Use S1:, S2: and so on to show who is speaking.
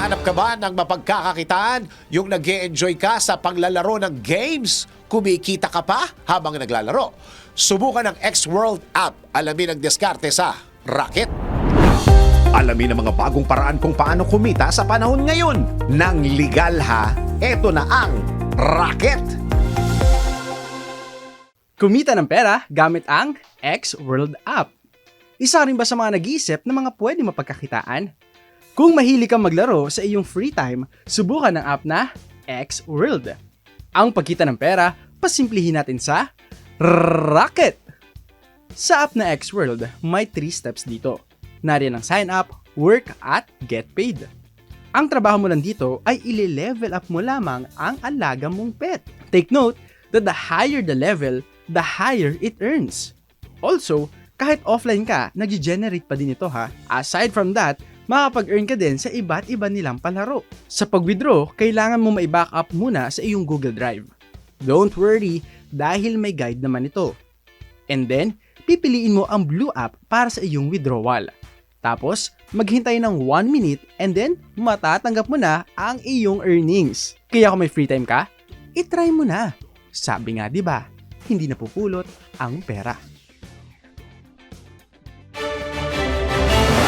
S1: Naghahanap ka ba ng mapagkakakitaan? Yung nag enjoy ka sa panglalaro ng games? Kumikita ka pa habang naglalaro? Subukan ang X-World app. Alamin ang diskarte sa Racket. Alamin ang mga bagong paraan kung paano kumita sa panahon ngayon. Nang legal ha, eto na ang Racket.
S2: Kumita ng pera gamit ang X World app. Isa rin ba sa mga nag-iisip na mga pwede mapagkakitaan? Kung mahilig kang maglaro sa iyong free time, subukan ang app na X World. Ang pagkita ng pera, pasimplihin natin sa Rocket! Sa app na X World, may 3 steps dito. Nariyan ang sign up, work at get paid. Ang trabaho mo lang dito ay ile-level up mo lamang ang alaga mong pet. Take note that the higher the level, the higher it earns. Also, kahit offline ka, nag-generate pa din ito ha. Aside from that, makapag-earn ka din sa iba't iba nilang palaro. Sa pag-withdraw, kailangan mo mai-backup muna sa iyong Google Drive. Don't worry, dahil may guide naman ito. And then, pipiliin mo ang blue app para sa iyong withdrawal. Tapos, maghintay ng 1 minute and then matatanggap mo na ang iyong earnings. Kaya kung may free time ka, itry mo na. Sabi nga 'di ba, hindi napupulot ang pera.